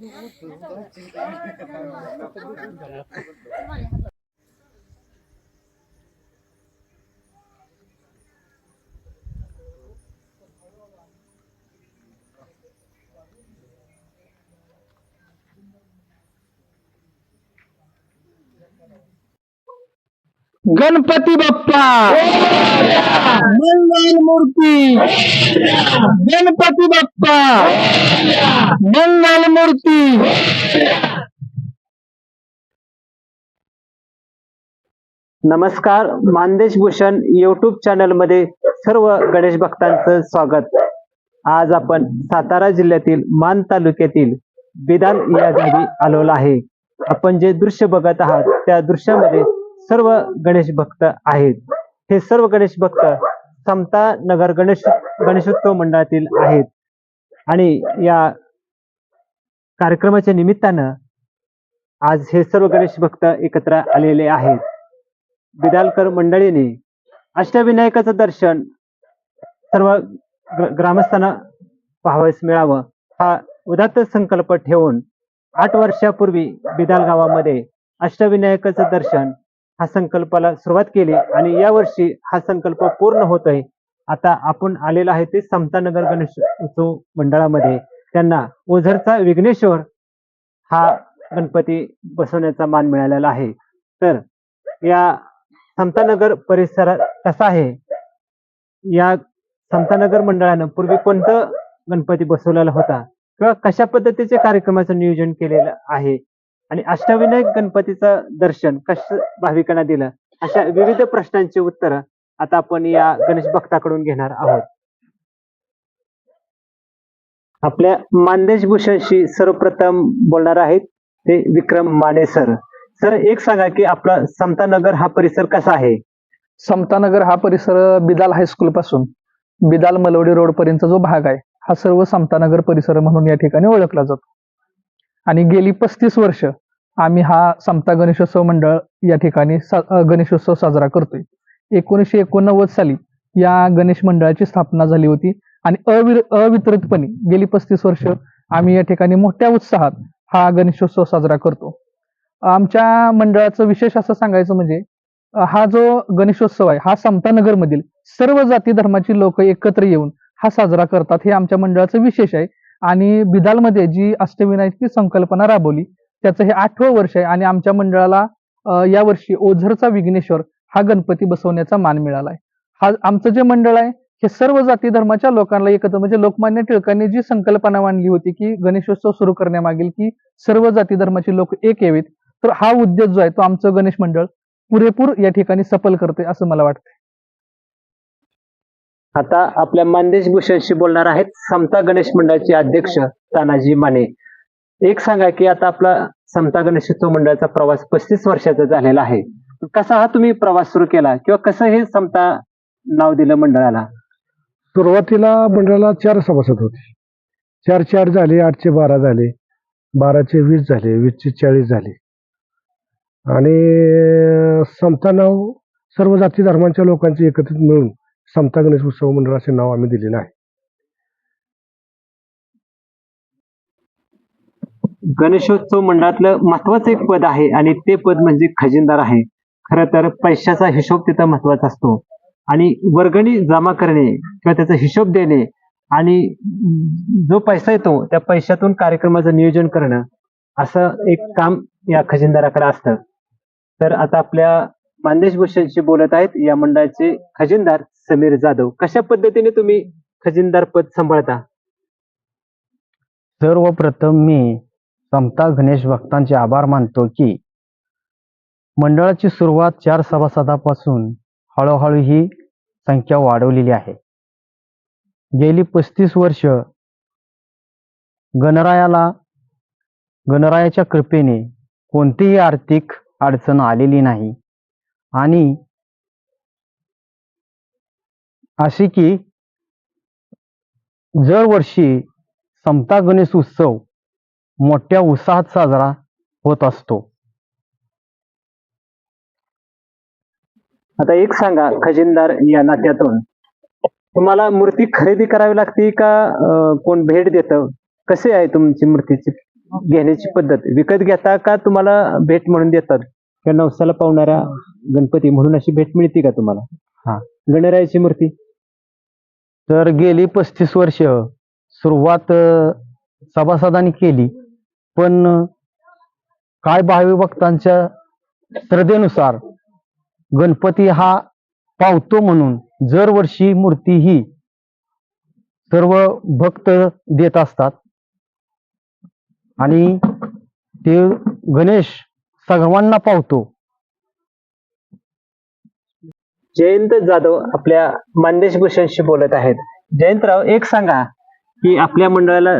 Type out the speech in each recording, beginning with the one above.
よろしくお願いします。गणपती बाप्पा. मंगल मूर्ती. गणपती बाप्पा. मंगल मूर्ती. नमस्कार मानदेश भूषण युट्यूब चॅनलमध्ये सर्व गणेश भक्तांचं स्वागत. आज आपण सातारा जिल्ह्यातील मान तालुक्यातील बिदान या गावी आलेलो आहे. आपण जे दृश्य बघत आहात त्या दृश्यामध्ये सर्व गणेश भक्त आहेत. हे सर्व गणेश भक्त समता नगर गणेश गणेशोत्सव मंडळातील आहेत. आणि या कार्यक्रमाच्या निमित्तानं आज हे सर्व गणेश भक्त एकत्र आलेले आहेत. बिदालकर मंडळीने अष्टविनायकाचं दर्शन सर्व ग्रामस्थांना पाहावयास मिळावं हा उदात्त संकल्प ठेवून आठ वर्षापूर्वी बिदाल गावामध्ये अष्टविनायकाचं दर्शन हा संकल्पाला सुरुवात केली आणि यावर्षी हा संकल्प पूर्ण होतोय आता आपण आलेलो आहे ते समतानगर गणेश उत्सव मंडळामध्ये. त्यांना ओझरचा विघ्नेश्वर हा गणपती बसवण्याचा मान मिळालेला आहे. तर या समतानगर परिसरात कसा आहे? या समतानगर मंडळानं पूर्वी कोणतं गणपती बसवलेला होता? किंवा कशा पद्धतीचे कार्यक्रमाचं नियोजन केलेलं आहे? आणि अष्टविनायक गणपतीचं दर्शन कसं भाविकांना दिलं? अशा विविध प्रश्नांची उत्तरं आता आपण या गणेश भक्ताकडून घेणार आहोत. आपल्या मानदेश भूषणशी सर्वप्रथम बोलणार आहेत ते विक्रम माने सर. सर एक सांगा की आपला समतानगर हा परिसर कसा आहे? समतानगर हा परिसर बिदाल हायस्कूल पासून बिदाल मलवडी रोड पर्यंत जो भाग आहे हा सर्व समतानगर परिसर म्हणून या ठिकाणी ओळखला जातो. आणि गेली पस्तीस वर्ष आम्ही हा समता गणेशोत्सव मंडळ या ठिकाणी सा- गणेशोत्सव साजरा करतोय. एकोणीसशे एकोणनव्वद साली या गणेश मंडळाची स्थापना झाली होती आणि अविर अवितरितपणे गेली पस्तीस वर्ष आम्ही या ठिकाणी मोठ्या उत्साहात हा गणेशोत्सव साजरा करतो. आमच्या मंडळाचं विशेष असं सांगायचं म्हणजे हा जो गणेशोत्सव आहे हा समतानगरमधील सर्व जाती धर्माची लोक एकत्र येऊन हा साजरा करतात हे आमच्या मंडळाचं विशेष आहे. आणि बिदालमध्ये जी अष्टविनायकची संकल्पना राबवली त्याचं हे आठवं वर्ष आहे आणि आमच्या मंडळाला या वर्षी ओझरचा विघ्नेश्वर हा गणपती बसवण्याचा मान मिळाला आहे हा आमचं जे मंडळ आहे हे सर्व जाती धर्माच्या लोकांना एकत्र म्हणजे लोकमान्य टिळकांनी जी संकल्पना मांडली होती की गणेशोत्सव सुरू करण्यामागील की सर्व जाती धर्माचे लोक एक यावेत तर हा उद्योग जो आहे तो आमचं गणेश मंडळ पुरेपूर या ठिकाणी सफल करते असं मला वाटतं आता आपल्या मानदेश भूषणशी बोलणार आहेत समता गणेश मंडळाचे अध्यक्ष तानाजी माने. एक सांगा की आता आपला समता गणेशोत्सव मंडळाचा प्रवास पस्तीस वर्षाचा झालेला आहे. कसा हा तुम्ही प्रवास सुरू केला किंवा कसं हे समता नाव दिलं मंडळाला? सुरुवातीला मंडळाला चार सभासद होते. चार चार झाले आठचे बारा झाले बाराचे वीस झाले वीसचे चाळीस झाले. आणि समता नाव सर्व जाती धर्मांच्या लोकांचे एकत्रित मिळून समता गणेश उत्सव मंडळ असे नाव आम्ही दिलेलं आहे. गणेशोत्सव मंडळातलं महत्वाचं एक पद आहे आणि ते पद म्हणजे खजिनदार आहे. खरं तर पैशाचा हिशोब तिथं महत्त्वाचा असतो. आणि वर्गणी जमा करणे किंवा त्याचा हिशोब देणे आणि जो पैसा येतो त्या पैशातून कार्यक्रमाचं नियोजन करणं असं एक काम या खजिनदाराकडे असतं. तर आता आपल्या मानदेश भूषणशी बोलत आहेत. या मंडळाचे खजिनदार समीर जाधव. कशा पद्धतीने तुम्ही खजिनदार पद सांभाळता? सर्वप्रथम मी समता गणेश भक्तांचे आभार मानतो की मंडळाची सुरुवात चार सभासदापासून हळूहळू ही संख्या वाढवलेली आहे. गेली पस्तीस वर्ष गणरायाला गणरायाच्या कृपेने कोणतीही आर्थिक अडचण आलेली नाही. आणि अशी की दरवर्षी समता गणेश उत्सव मोठ्या उत्साहात साजरा होत असतो. आता एक सांगा खजिनदार या नात्यातून. तुम्हाला मूर्ती खरेदी करावी लागते का कोण भेट देतं? कसे आहे तुमची मूर्तीची घेण्याची पद्धत? विकत घेता का तुम्हाला भेट म्हणून देतात? किंवा नवसाला पावणारा गणपती म्हणून अशी भेट मिळते का तुम्हाला? हा. गणरायाची मूर्ती? तर गेली पस्तीस वर्ष सुरुवात सभासदांनी केली. पण काय भावी भक्तांच्या श्रद्धेनुसार गणपती हा पावतो म्हणून दरवर्षी मूर्ती ही सर्व भक्त देत असतात. आणि ते गणेश सर्वांना पावतो. जयंत जाधव आपल्या मानदेश भूषणशी बोलत आहेत. जयंतराव एक सांगा की आपल्या मंडळाला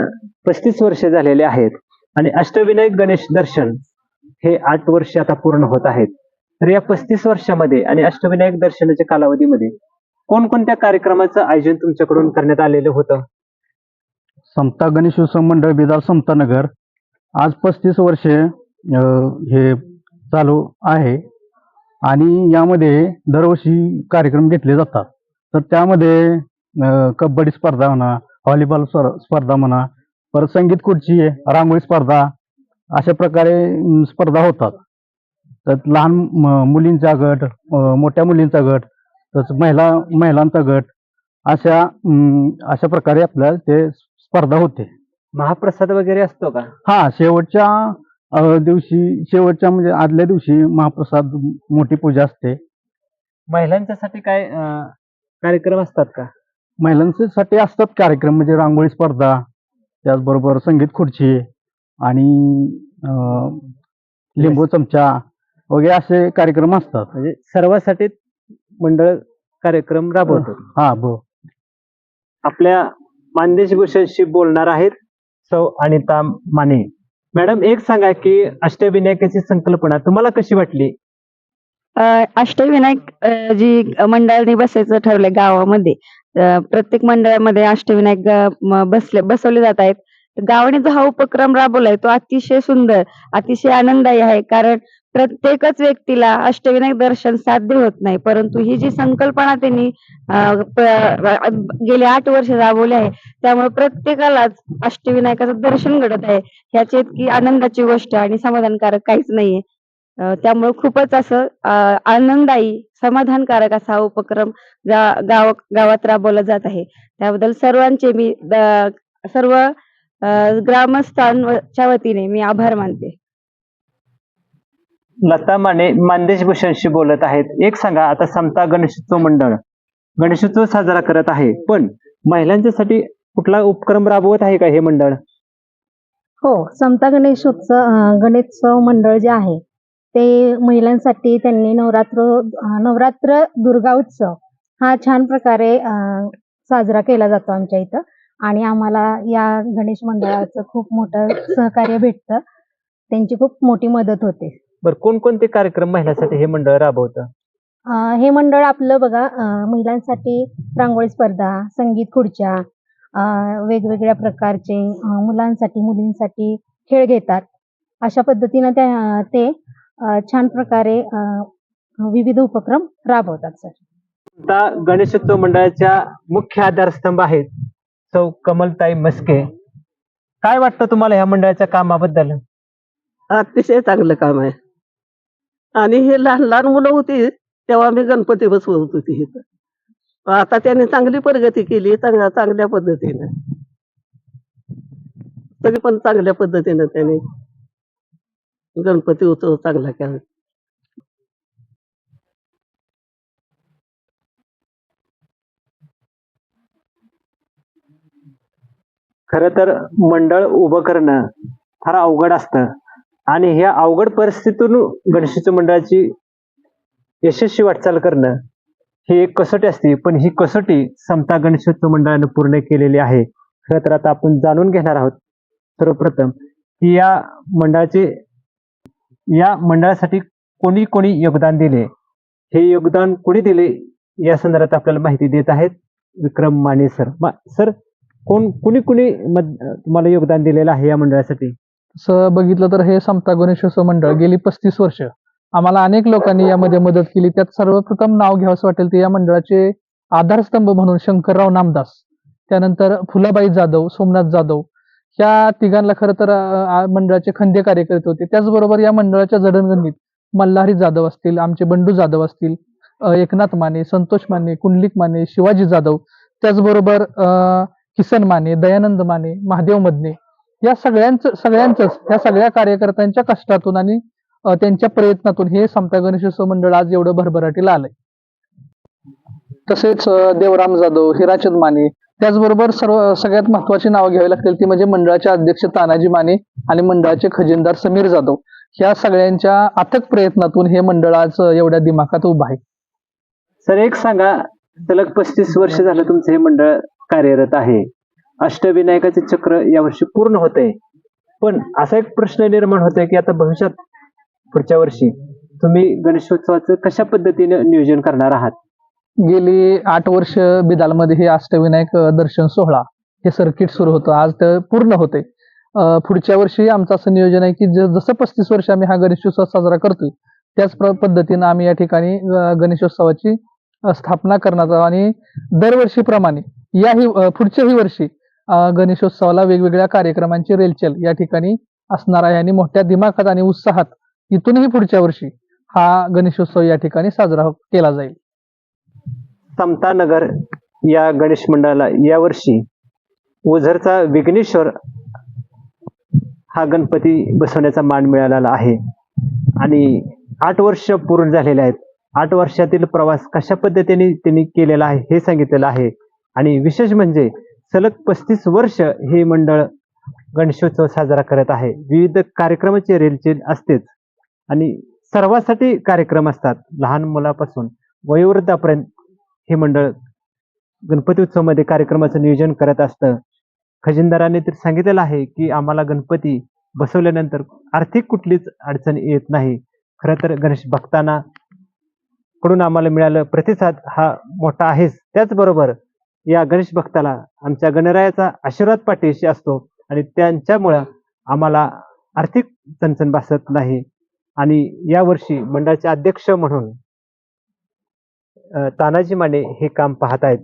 पस्तीस वर्ष झालेले आहेत. आणि अष्टविनायक गणेश दर्शन हे आठ वर्ष आता पूर्ण होत आहेत. तर या पस्तीस वर्षामध्ये आणि अष्टविनायक दर्शनाच्या कालावधीमध्ये कोणकोणत्या कार्यक्रमाचं आयोजन तुमच्याकडून करण्यात आलेलं होतं? समता गणेश उत्सव मंडळ बिदार समतानगर आज पस्तीस वर्षे हे चालू आहे. आणि यामध्ये दरवर्षी कार्यक्रम घेतले जातात. तर त्यामध्ये कबड्डी स्पर्धा म्हणा व्हॉलीबॉल स्पर्धा म्हणा परत संगीत खुर्ची रांगोळी स्पर्धा अशा प्रकारे स्पर्धा होतात. तर लहान मुलींचा गट मोठ्या मुलींचा गट तसंच महिला महिलांचा गट अशा अशा प्रकारे आपल्याला ते स्पर्धा होते. महाप्रसाद वगैरे असतो का? हा शेवटच्या दिवशी शेवटच्या म्हणजे आदल्या दिवशी महाप्रसाद मोठी पूजा असते. महिलांच्यासाठी काय कार्यक्रम असतात का? महिलांसाठी असतात कार्यक्रम म्हणजे रांगोळी स्पर्धा त्याचबरोबर संगीत खुर्ची आणि अ, लिंबू चमचा वगैरे असे कार्यक्रम असतात. म्हणजे सर्वांसाठी मंडळ कार्यक्रम राबवतात हा ब आपल्या मानदेश भूषणशी बोलणार आहेत सौ अनिता माने. मॅडम एक सांगा की अष्टविनायकाची संकल्पना तुम्हाला कशी वाटली? अ, अष्टविनायक जी मंडळाने बसायचं ठरलंय गावामध्ये प्रत्येक मंडळामध्ये अष्टविनायक बसले बसवले जात आहेत. गावाने जो हा उपक्रम राबवलाय. तो अतिशय सुंदर अतिशय आनंददायी आहे. कारण प्रत्येकच व्यक्तीला अष्टविनायक दर्शन साध्य होत नाही. परंतु ही जी संकल्पना त्यांनी गेले आठ वर्ष राबवली आहे त्यामुळे प्रत्येकालाच अष्टविनायकाचं दर्शन घडत आहे. ह्याची इतकी आनंदाची गोष्ट आणि समाधानकारक काहीच नाहीये. त्यामुळे खूपच असं आनंददायी समाधानकारक असा हा उपक्रम गाव गावात राबवला जात आहे. त्याबद्दल सर्वांचे मी सर्व ग्रामस्थांच्या वतीने मी आभार मानते. लता माने मानदेश भूषणशी बोलत आहेत. एक सांगा आता समता गणेशोत्सव मंडळ. गणेशोत्सव साजरा करत आहे पण महिलांच्यासाठी कुठला उपक्रम राबवत आहे का हे मंडळ? हो समता गणेशोत्सव गणेशोत्सव मंडळ जे आहे ते महिलांसाठी त्यांनी नवरात्र नवरात्र दुर्गा उत्सव हा छान प्रकारे साजरा केला जातो आमच्या इथं. आणि आम्हाला या गणेश मंडळाचं खूप मोठं सहकार्य भेटतं. त्यांची खूप मोठी मदत होते. बरं कोणकोणते कार्यक्रम महिलांसाठी हे मंडळ राबवतं? अं, हे मंडळ आपलं बघा अं, महिलांसाठी रांगोळी स्पर्धा संगीत खुर्च्या अं, वेगवेगळ्या प्रकारचे अं, मुलांसाठी मुलींसाठी खेळ घेतात. अशा पद्धतीनं त्या ते छान प्रकारे विविध उपक्रम राबवतात सर. आता गणेशोत्सव मंडळाच्या मुख्य आधारस्तंभ आहेत सौ कमलताई मस्के काय वाटतं तुम्हाला ह्या मंडळाच्या कामाबद्दल? अतिशय चांगलं काम आहे. आणि हे लहान लहान मुलं होती तेव्हा मी गणपती बसवत होती इथं आता त्याने चांगली प्रगती केली चांगल्या चांगल्या पद्धतीने. तरी पण चांगल्या पद्धतीने त्याने गणपती उत्सव चांगला केला. खर तर मंडळ उभं करणं फार अवघड असतं. आणि ह्या अवघड परिस्थितीतून गणेशोत्सव मंडळाची यशस्वी वाटचाल करणं ही एक कसोटी असते पण ही कसोटी समता गणेशोत्सव मंडळानं पूर्ण केलेली आहे. खरं तर आता आपण जाणून घेणार आहोत सर्वप्रथम की या मंडळाचे या मंडळासाठी कोणी कोणी योगदान दिले? हे योगदान कोणी दिले? या संदर्भात आपल्याला माहिती देत आहेत विक्रम माने सर. मा- सर कोण कुणी कुणी तुम्हाला योगदान दिलेलं आहे या मंडळासाठी? बघितलं तर हे समता गणेशोत्सव मंडळ गेली पस्तीस वर्ष. आम्हाला अनेक लोकांनी यामध्ये मदत केली. त्यात सर्वप्रथम नाव घ्यावंसं वाटेल ते या मंडळाचे आधारस्तंभ म्हणून शंकरराव नामदास. त्यानंतर फुलाबाई जाधव सोमनाथ जाधव ह्या तिघांना खरं तर मंडळाचे खंदे कार्यकर्ते होते. त्याचबरोबर या मंडळाच्या जडणघडणीत मल्हारी जाधव असतील आमचे बंडू जाधव असतील एकनाथ माने संतोष माने कुंडलिक माने शिवाजी जाधव त्याचबरोबर अं, किसन माने दयानंद माने महादेव मदने या सगळ्यांचं सगळ्यांचंच ह्या सगळ्या कार्यकर्त्यांच्या कष्टातून आणि त्यांच्या प्रयत्नातून हे समता गणेशोत्सव मंडळ आज एवढं भरभराटीला आलंय. तसेच देवराम जाधव हिराचंद माने त्याचबरोबर सर्व सगळ्यात महत्वाची नावं घ्यावी लागतील ती म्हणजे मंडळाचे अध्यक्ष तानाजी माने आणि मंडळाचे खजिनदार समीर जाधव. ह्या सगळ्यांच्या अथक प्रयत्नातून हे मंडळ आज एवढ्या दिमाखात उभं आहे. सर एक सांगा सलग पस्तीस वर्ष झालं तुमचं हे मंडळ कार्यरत आहे. अष्टविनायकाचे चक्र यावर्षी पूर्ण होते पण असा एक प्रश्न निर्माण होतोय की आता भविष्यात पुढच्या वर्षी तुम्ही गणेशोत्सवाचं कशा पद्धतीने नियोजन करणार आहात? गेली आठ वर्ष बिदालमध्ये हे अष्टविनायक दर्शन सोहळा हे सर्किट सुरू होतं. आज ते पूर्ण होते पुढच्या वर्षी आमचं असं नियोजन आहे की ज- जसं पस्तीस वर्ष आम्ही हा गणेशोत्सव साजरा करतोय त्याच प्र- पद्धतीनं आम्ही या ठिकाणी गणेशोत्सवाची स्थापना करणार आहोत. आणि दरवर्षीप्रमाणे याही पुढच्याही वर्षी गणेशोत्सवाला वेगवेगळ्या कार्यक्रमांची रेलचेल या ठिकाणी असणार आहे. आणि मोठ्या दिमाखात आणि उत्साहात इथूनही पुढच्या वर्षी हा गणेशोत्सव या ठिकाणी साजरा हो- केला जाईल. समतानगर या गणेश मंडळाला यावर्षी ओझरचा विघ्नेश्वर हा गणपती बसवण्याचा मान मिळालेला आहे. आणि आठ वर्ष पूर्ण झालेले आहेत. आठ वर्षातील प्रवास कशा पद्धतीने त्यांनी केलेला आहे हे सांगितलेलं आहे. आणि विशेष म्हणजे सलग पस्तीस वर्ष हे मंडळ गणेशोत्सव साजरा करत आहे. विविध कार्यक्रमाचे रेलचेल असतेच. आणि सर्वासाठी कार्यक्रम असतात. लहान मुलापासून वयोवृद्धापर्यंत हे मंडळ गणपती उत्सवामध्ये कार्यक्रमाचं नियोजन करत असतं. खजिनदाराने तर सांगितलेलं आहे की आम्हाला गणपती बसवल्यानंतर आर्थिक कुठलीच अडचण येत नाही. खरं तर गणेश भक्तांना कडून आम्हाला मिळालं प्रतिसाद हा मोठा आहेच. त्याचबरोबर या गणेश भक्ताला आमच्या गणरायाचा आशीर्वाद पाठीशी असतो आणि त्यांच्यामुळं आम्हाला आर्थिक चणचण भासत नाही. आणि यावर्षी मंडळाचे अध्यक्ष म्हणून तानाजी माने हे काम पाहत आहेत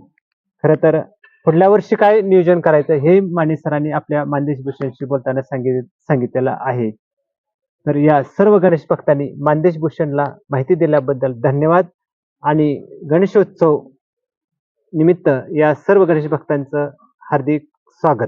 खरं तर पुढल्या वर्षी काय नियोजन करायचं हे माने सरांनी आपल्या मानदेश भूषणशी बोलताना सांगित सांगितलेलं आहे. तर या सर्व गणेश भक्तांनी मानदेश भूषणला माहिती दिल्याबद्दल धन्यवाद आणि गणेशोत्सव निमित्त या सर्व गणेश भक्तांचं हार्दिक स्वागत.